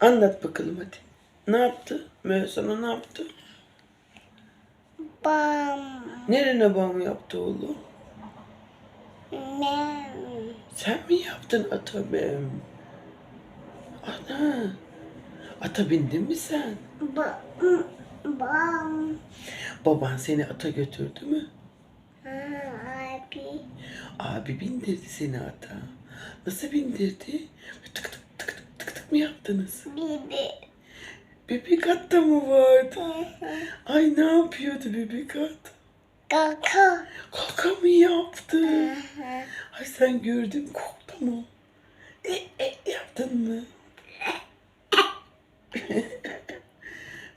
Anlat bakalım hadi. Ne yaptı? Mehmet sana ne yaptı? Bam. Nerene bam yaptı oğlum? Mem. Sen mi yaptın ata bem? Ana. Ata bindin mi sen? Bam. Bam. Baban seni ata götürdü mü? Ha, abi. Abi bindirdi seni ata. Nasıl bindirdi? Tık tık tık mı yaptınız? Bibi. Bebek atta mı vardı? Ay ne yapıyordu bebek at? Kaka. Kaka mı yaptı? Ay sen gördün korktu mu? E, e, yaptın mı?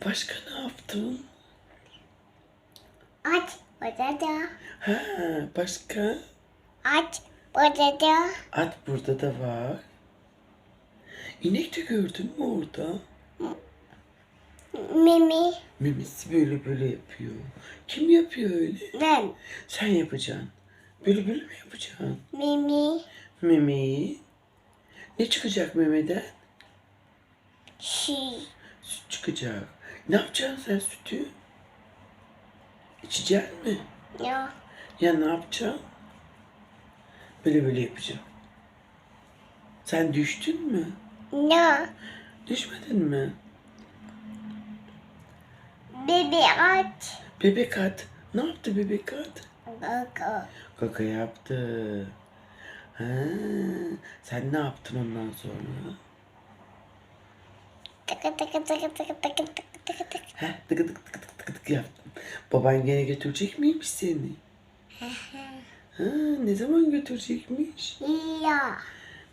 Başka ne yaptın? Aç. Burada Ha, başka? Aç. Burada At burada da var. İnek de gördün mü orada? Mimi. Memesi böyle böyle yapıyor. Kim yapıyor öyle? Ben. Sen yapacaksın. Böyle böyle mi yapacaksın? Mimi. Memi. Ne çıkacak memeden? Şi. Süt çıkacak. Ne yapacaksın sen sütü? İçeceksin mi? Ya. Ya ne yapacaksın? Böyle böyle yapacağım. Sen düştün mü? Ya. Düşmedin mi? Bibi aç. Bebek at. Ne yaptı bebek at? Kaka. Kaka yaptı. Ha, sen ne yaptın ondan sonra? Tıkı tıkı tıkı tıkı tıkı tıkı tıkı tıkı. Heh, tıkı tık tık tık tık tık yaptım. Baban gene götürecek miymiş seni? Ha, ne zaman götürecekmiş? Ya.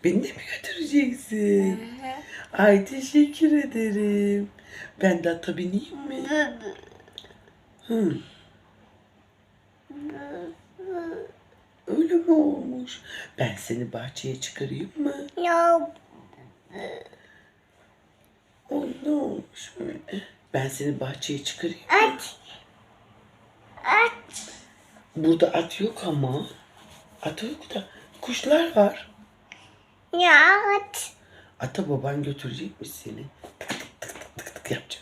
Beni de mi götüreceksin? Ay teşekkür ederim. Ben de ata bineyim mi? Hı. Öyle mi olmuş? Ben seni bahçeye çıkarayım mı? Ya. O ne olmuş? Ben seni bahçeye çıkarayım. Aç. Aç. Burada at yok ama. At yok da kuşlar var. Ya aç. Ata baban götürecekmiş seni. Tık tık tık tık tık tık.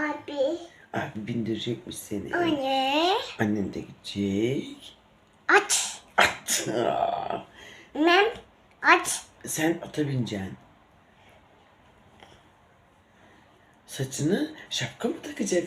Abi. Abi bindirecekmiş seni. Anne. Annen de gidecek. Aç. At. Aa, Mem. Aç. Sen ata bineceksin. Saçını şapka mı takacaksın?